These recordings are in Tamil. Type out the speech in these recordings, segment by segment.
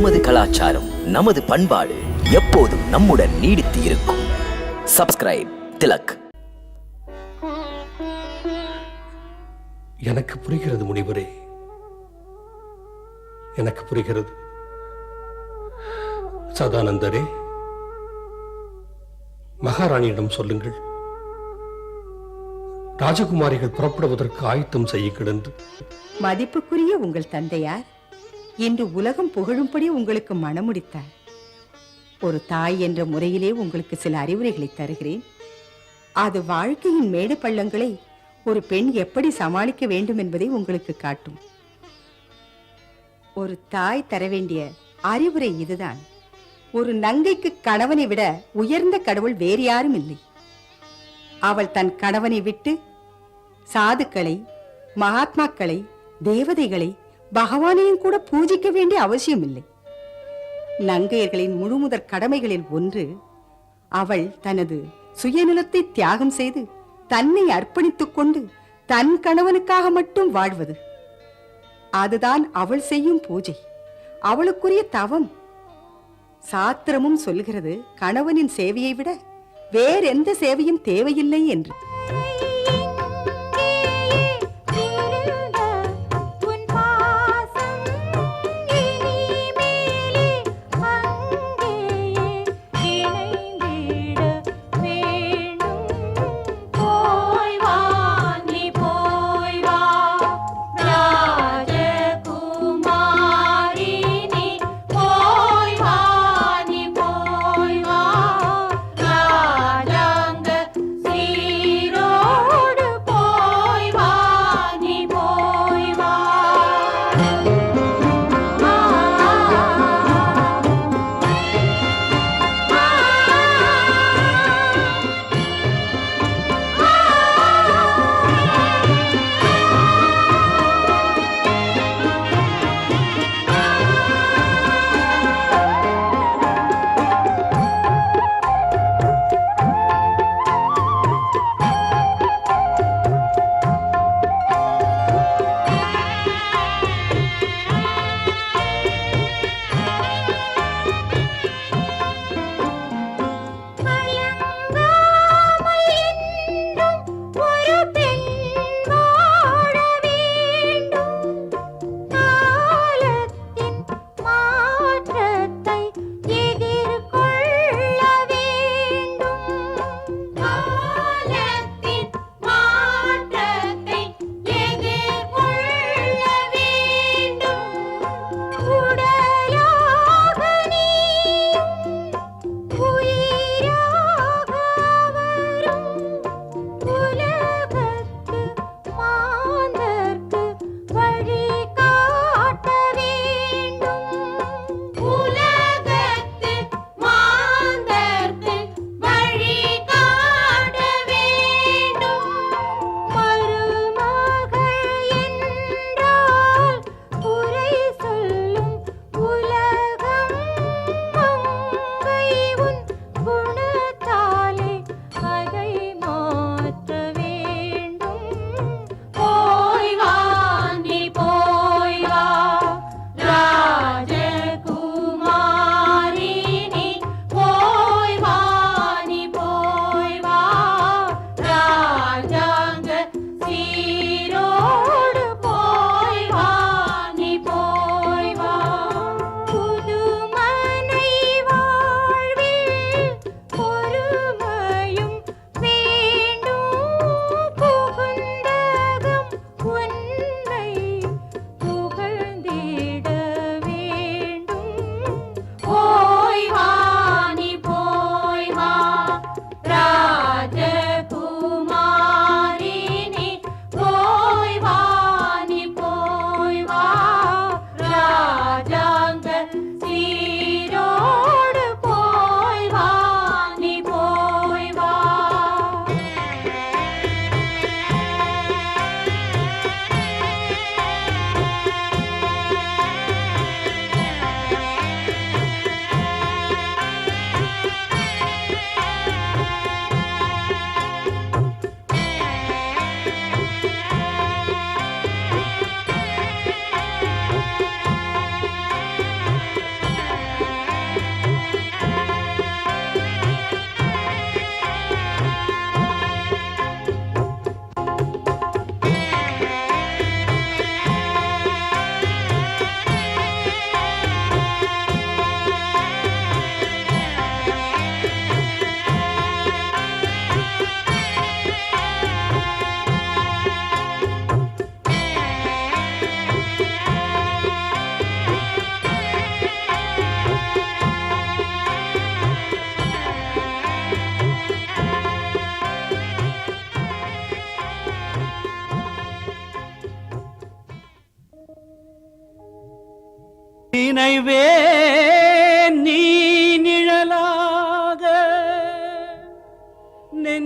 நமது கலாச்சாரம் நமது பண்பாடு எப்போதும் நம்முடன் நீடித்து இருக்கும். சப்ஸ்கிரைப் திலக். எனக்கு புரிகிறது முனிவரே. எனக்கு புரிகிறது. சதானந்தரே மகாராணியிடம் சொல்லுங்கள். ராஜகுமாரிகள் புறப்படுவதற்கு ஆயத்தம் செய்யுங்கள் என்று மதிப்புக்குரிய உங்கள் தந்தையார் இன்று உலகம் புகழும்படி உங்களுக்கு மனமுடித்தார். ஒரு தாய் என்ற முறையிலே உங்களுக்கு சில அறிவுரைகளை தருகிறேன். அது வாழ்க்கையின் மேடு பள்ளங்களை ஒரு பெண் எப்படி சமாளிக்க வேண்டும் என்பதை உங்களுக்கு காட்டும். ஒரு தாய் தர வேண்டிய அறிவுரை இதுதான். ஒரு நங்கைக்கு கணவனை விட உயர்ந்த கடவுள் வேறு யாரும் இல்லை. அவள் தன் கணவனை விட்டு சாதுக்களை மகாத்மாக்களை தேவதைகளை பகவானையும் கூட பூஜிக்க வேண்டிய அவசியம் இல்லை நங்கையர்களின் முழுமுதற் கடமைகளில் ஒன்று அவள் தனது சுயநலத்தை தியாகம் செய்து தன்னை அர்ப்பணித்துக் கொண்டு தன் கணவனுக்காக மட்டும் வாழ்வது. அதுதான் அவள் செய்யும் பூஜை. அவளுக்குரிய தவம். சாத்திரமும் சொல்கிறது கணவனின் சேவையை விட வேறெந்த சேவையும் தேவையில்லை என்று.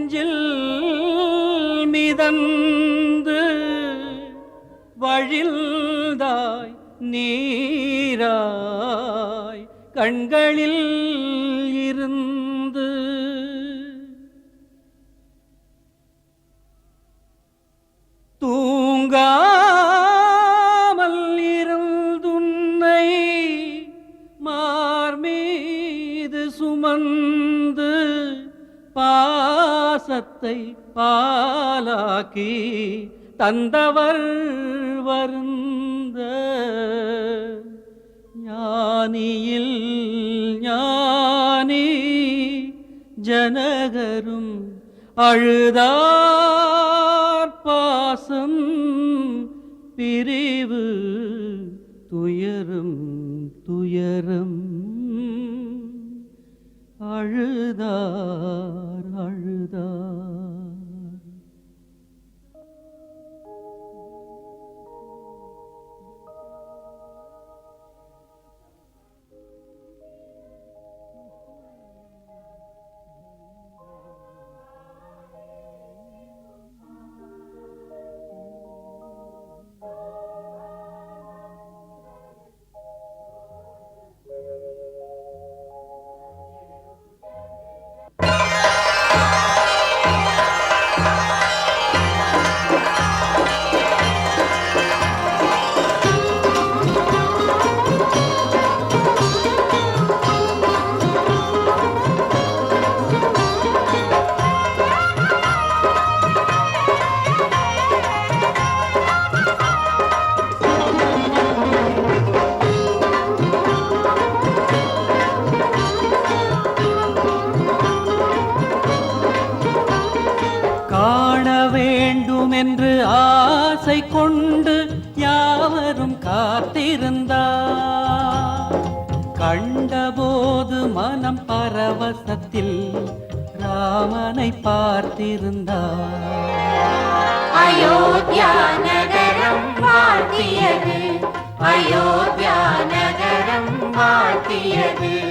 நெஞ்சில் மிதந்து வழில்தாய் நீராய் கண்களில் இருந்து. தூங்கா பாசத்தை பாலாக்கி தந்தவர் வருந்த ஞானியில் ஞானி ஜனகரும் அழுதார் பாசம் பிரிவு துயரும் துயரம் அழுதார் பரவசத்தில் ராமனை பார்த்திருந்தார். அயோத்தியா நகரம் வாழ்த்தியது. அயோத்தியா நகரம் வாழ்த்தியது.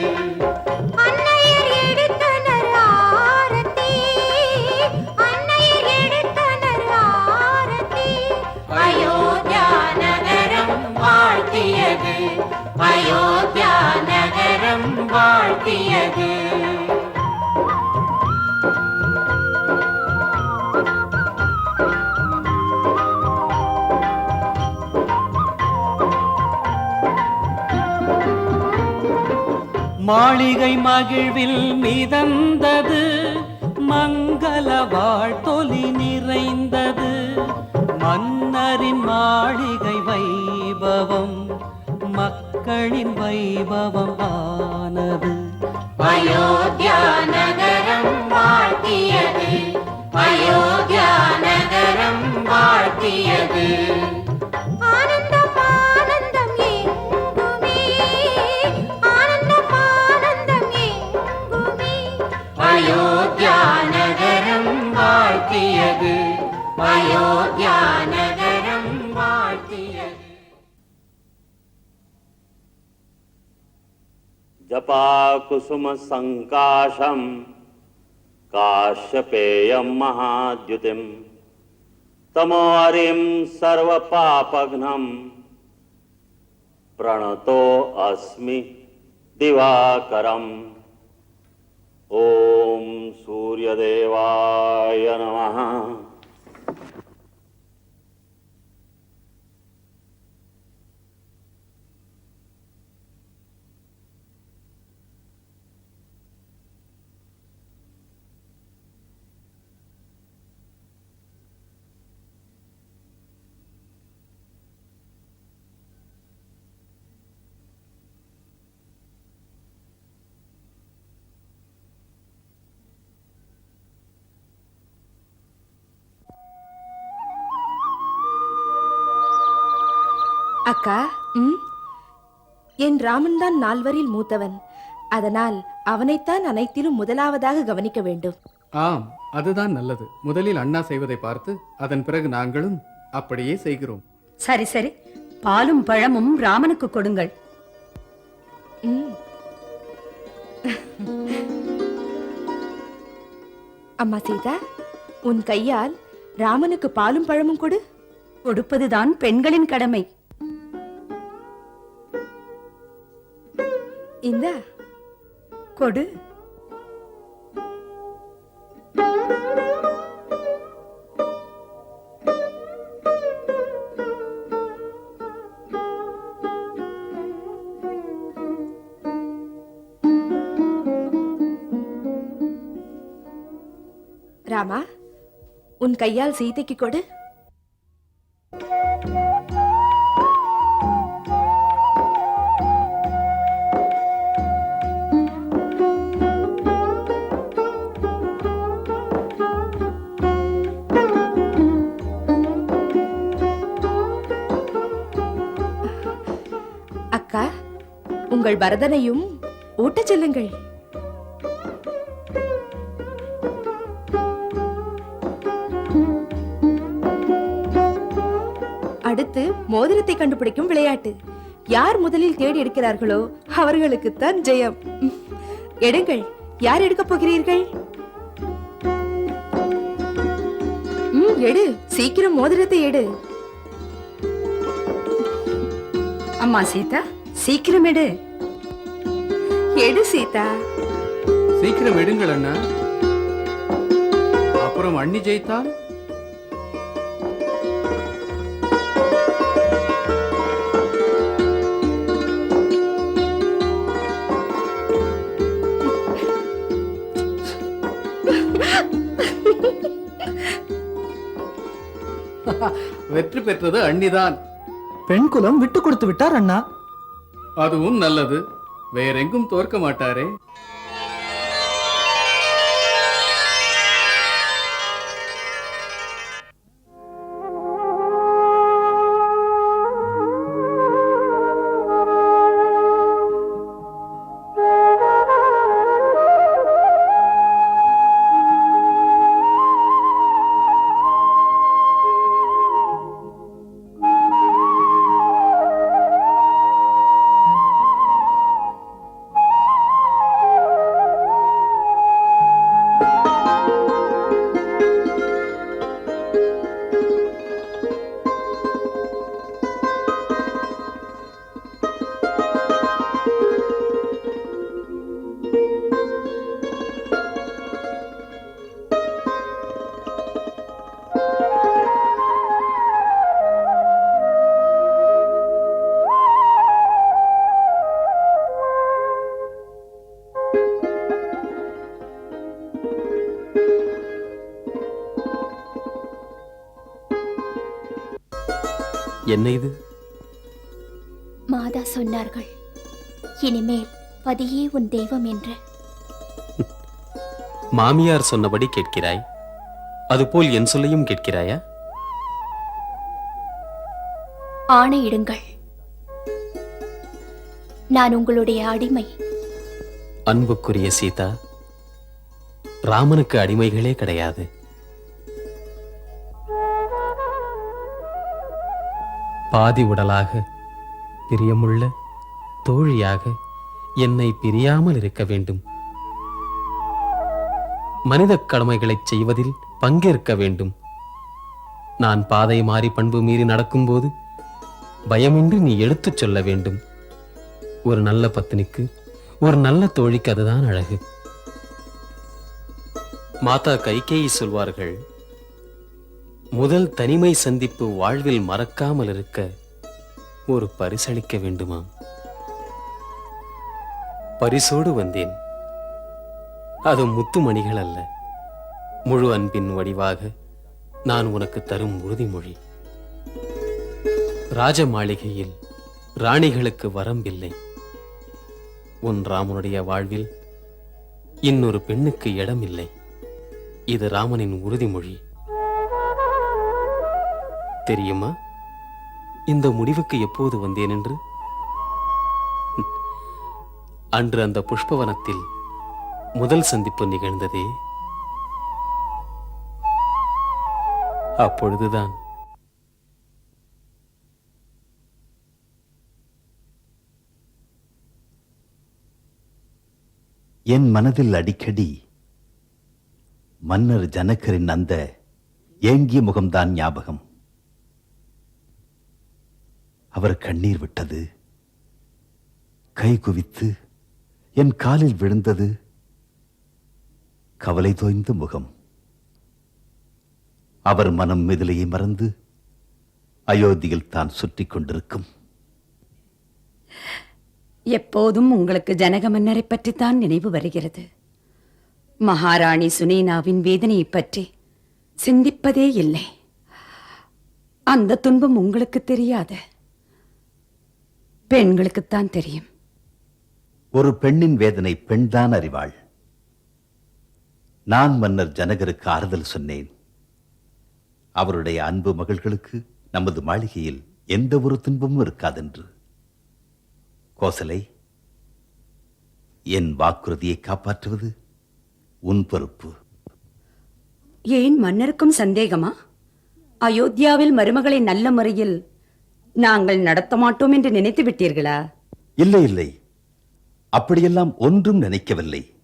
மாளிகை மகிழ்வில் மிதந்தது மங்கள வாழ்த்தொலி நிறைந்தது. மன்னரின் மாளிகை வைபவம் மக்களின் வைபவம் ஆனது. அயோத்தியா நகரம் வாழ்த்தியது அயோத்தியா நகரம் வாழ்த்தியது. जपाकुसुमसङ्काशं काश्यपेयं महाद्युतिं तमोहरिं सर्वपापघ्नं प्रणतोऽस्मि दिवाकरम्। ॐ सूर्यदेवाय नमः அக்கா ம்? என் ராமன் தான் நால்வரில் மூத்தவன். அதனால் அவனைத்தான் அனைத்திலும் முதலாவதாக கவனிக்க வேண்டும். ஆம் அதுதான் நல்லது. முதலில் அண்ணா செய்வதை பார்த்து அதன் பிறகு நாங்களும் அப்படியே செய்கிறோம். சரி சரி. பாலும் பழமும் ராமனுக்கு கொடுங்கள். ம். அம்மா சீதா உன் கையால் ராமனுக்கு பாலும் பழமும் கொடு. கொடுப்பதுதான் பெண்களின் கடமை. இந்த கொடு. ராமா உன் கையால் சீதைக்கு கொடு. உங்கள் பரதனையும் ஊட்டச் செல்லுங்கள். அடுத்து மோதிரத்தை கண்டுபிடிக்கும் விளையாட்டு. யார் முதலில் தேடி எடுக்கிறார்களோ அவர்களுக்குத்தான் ஜெயம். எடுங்கள். யார் எடுக்கப் போகிறீர்கள்? எடு. சீக்கிரம் மோதிரத்தை எடு. அம்மா சீதா சீக்கிரம் எடு. எடு சீதா. சீக்கிரம் எடுங்கள் அண்ணா. அப்புறம் அண்ணி ஜெயித்தால் வெற்றி பெற்றது அண்ணிதான். பெண் குலம் விட்டு கொடுத்து விட்டார் அண்ணா. அதுவும் நல்லது. வேறெங்கும் தோற்க மாட்டாரே. என்ன இது? மாதா சொன்னார்கள் இனிமேல் பதியே உன் தெய்வம் என்று. மாமியார் சொன்னபடி கேட்கிறாய்? அதுபோல் என் சொல்லையும் கேட்கிறாயா? ஆணையிடுங்கள் நான் உங்களுடைய அடிமை. அன்புக்குரிய சீதா ராமனுக்கு அடிமைகளே கிடையாது. பாதி உடலாக பிரியமுள்ள தோழியாக என்னை பிரியாமல் இருக்க வேண்டும். மனிதக் கடமைகளைச் செய்வதில் பங்கேற்க வேண்டும். நான் பாதை மாறி பண்பு மீறி நடக்கும்போது பயமின்றி நீ எடுத்துச் சொல்ல வேண்டும். ஒரு நல்ல பத்தினிக்கு ஒரு நல்ல தோழிக்கு அதுதான் அழகு. மாதா கைகேயி சொல்வார்கள் முதல் தனிமை சந்திப்பு வாழ்வில் மறக்காமல் இருக்க ஒரு பரிசளிக்க வேண்டுமாம் பரிசோடு வந்தேன். அது முத்துமணிகள் அல்ல. முழு அன்பின் வடிவாக நான் உனக்கு தரும் உறுதிமொழி. ராஜ மாளிகையில் ராணிகளுக்கு வரம்பில்லை. உன் ராமனுடைய வாழ்வில் இன்னொரு பெண்ணுக்கு இடமில்லை. இது ராமனின் உறுதிமொழி. தெரியுமா? இந்த முடிவுக்கு எப்போது வந்தேன் என்று? அன்று அந்த புஷ்பவனத்தில் முதல் சந்திப்பு நிகழ்ந்ததே. அப்பொழுதுதான். என் மனதில் அடிக்கடி மன்னர் ஜனகரின் அந்த ஏங்கிய முகம்தான் ஞாபகம். அவர் கண்ணீர் விட்டது. கை குவித்து என் காலில் விழுந்தது. கவலை தோய்ந்த முகம். அவர் மனம் மிதிலையை மறந்து அயோத்தியில் தான் சுற்றி கொண்டிருக்கும். எப்போதும் உங்களுக்கு ஜனக மன்னரை பற்றித்தான் நினைவு வருகிறது. மகாராணி சுனேனாவின் வேதனையை பற்றி சிந்திப்பதே இல்லை. அந்த துன்பம் உங்களுக்கு தெரியாத. பெண்களுக்குத்தான் தெரியும். ஒரு பெண்ணின் வேதனை பெண்தான் அறிவாள். நான் மன்னர் ஜனகருக்கு ஆறுதல் சொன்னேன். அவருடைய அன்பு மகள்களுக்கு நமது மாளிகையில் எந்த ஒரு துன்பமும் இருக்காதென்று. கோசலை என் வாக்குறுதியை காப்பாற்றுவது உன் பொறுப்பு. ஏன் மன்னருக்கும் சந்தேகமா? அயோத்தியாவில் மருமகளை நல்ல முறையில் நாங்கள் நடத்த மாட்டோம் என்று நினைத்து விட்டீர்களா? இல்லை இல்லை. அப்படியெல்லாம் ஒன்றும் நினைக்கவில்லை.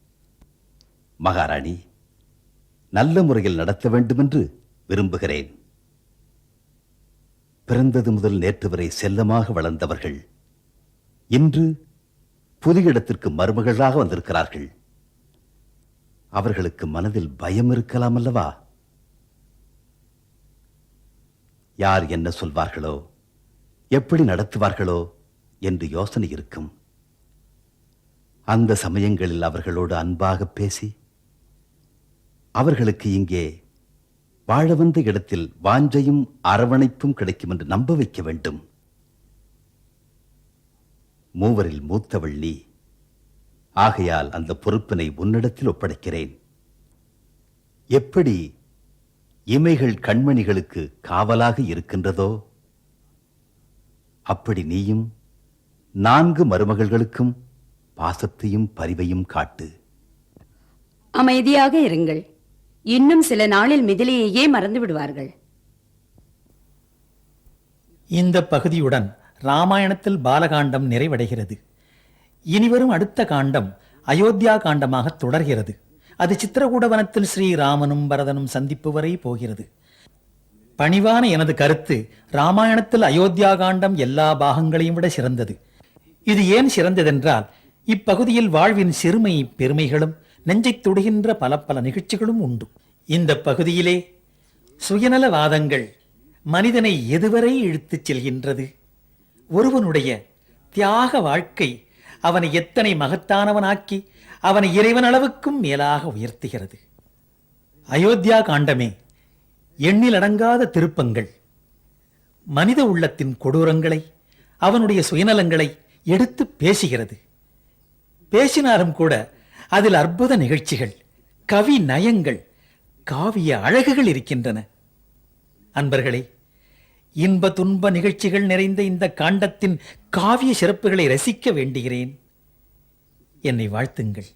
மகாராணி நல்ல முறையில் நடத்த வேண்டும் என்று விரும்புகிறேன். பிறந்தது முதல் நேற்று வரை செல்லமாக வளர்ந்தவர்கள் இன்று புதிய இடத்திற்கு மருமகளாக வந்திருக்கிறார்கள். அவர்களுக்கு மனதில் பயம் இருக்கலாம் அல்லவா? யார் என்ன சொல்வார்களோ? எப்படி நடத்துவார்களோ என்று யோசனை இருக்கும். அந்த சமயங்களில் அவர்களோடு அன்பாக பேசி அவர்களுக்கு இங்கே வாழ வந்த இடத்தில் வாஞ்சையும் அரவணைப்பும் கிடைக்கும் என்று நம்ப வைக்க வேண்டும். மூவரில் மூத்தவள் நீ. ஆகையால் அந்த பொறுப்பினை உன்னிடத்தில் ஒப்படைக்கிறேன். எப்படி இமைகள் கண்மணிகளுக்கு காவலாக இருக்கின்றதோ அப்படி நீயும் நான்கு மருமகள்களுக்கும் பாசத்தையும் பரிவையும் காட்டு. அமைதியாக இருங்கள். இன்னும் சில நாளில் மிதிலையையே மறந்து விடுவார்கள். இந்த பகுதியுடன் ராமாயணத்தில் பாலகாண்டம் நிறைவடைகிறது. இனிவரும் அடுத்த காண்டம் அயோத்தியா காண்டமாக தொடர்கிறது. அது சித்திரகூடவனத்தில் ஸ்ரீராமனும் பரதனும் சந்திப்பு வரை போகிறது. பணிவான எனது கருத்து ராமாயணத்தில் அயோத்தியா காண்டம் எல்லா பாகங்களையும் விட சிறந்தது. இது ஏன் சிறந்ததென்றால் இப்பகுதியில் வாழ்வின் சிறுமை பெருமைகளும் நெஞ்சை தொடுகின்ற பல பல நிகழ்ச்சிகளும் உண்டு. இந்த பகுதியிலே சுயநலவாதங்கள் மனிதனை எதுவரை இழுத்துச் செல்கின்றது? ஒருவனுடைய தியாக வாழ்க்கை அவனை எத்தனை மகத்தானவனாக்கி அவனை இறைவன் அளவுக்கும் மேலாக உயர்த்துகிறது. அயோத்தியா காண்டமே எண்ணிலடங்காத திருப்பங்கள். மனித உள்ளத்தின் கொடூரங்களை அவனுடைய சுயநலங்களை எடுத்து பேசுகிறது. பேசினாலும் கூட அதில் அற்புத நிகழ்ச்சிகள் கவி நயங்கள் காவிய அழகுகள் இருக்கின்றன. அன்பர்களே இன்ப துன்ப நிகழ்ச்சிகள் நிறைந்த இந்த காண்டத்தின் காவிய சிறப்புகளை ரசிக்க வேண்டுகிறேன். என்னை வாழ்த்துங்கள்.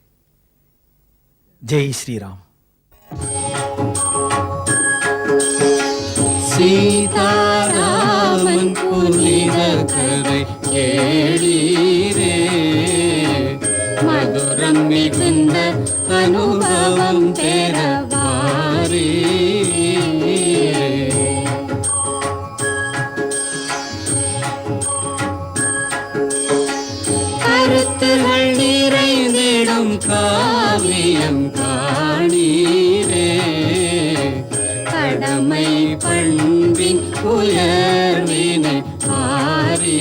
ஜெய் ஸ்ரீராம். சீதாராமன் புனித கதை கேளீரே மதுரம் மிகுந்த அனுபவம் பெற உயர்வினை மாறி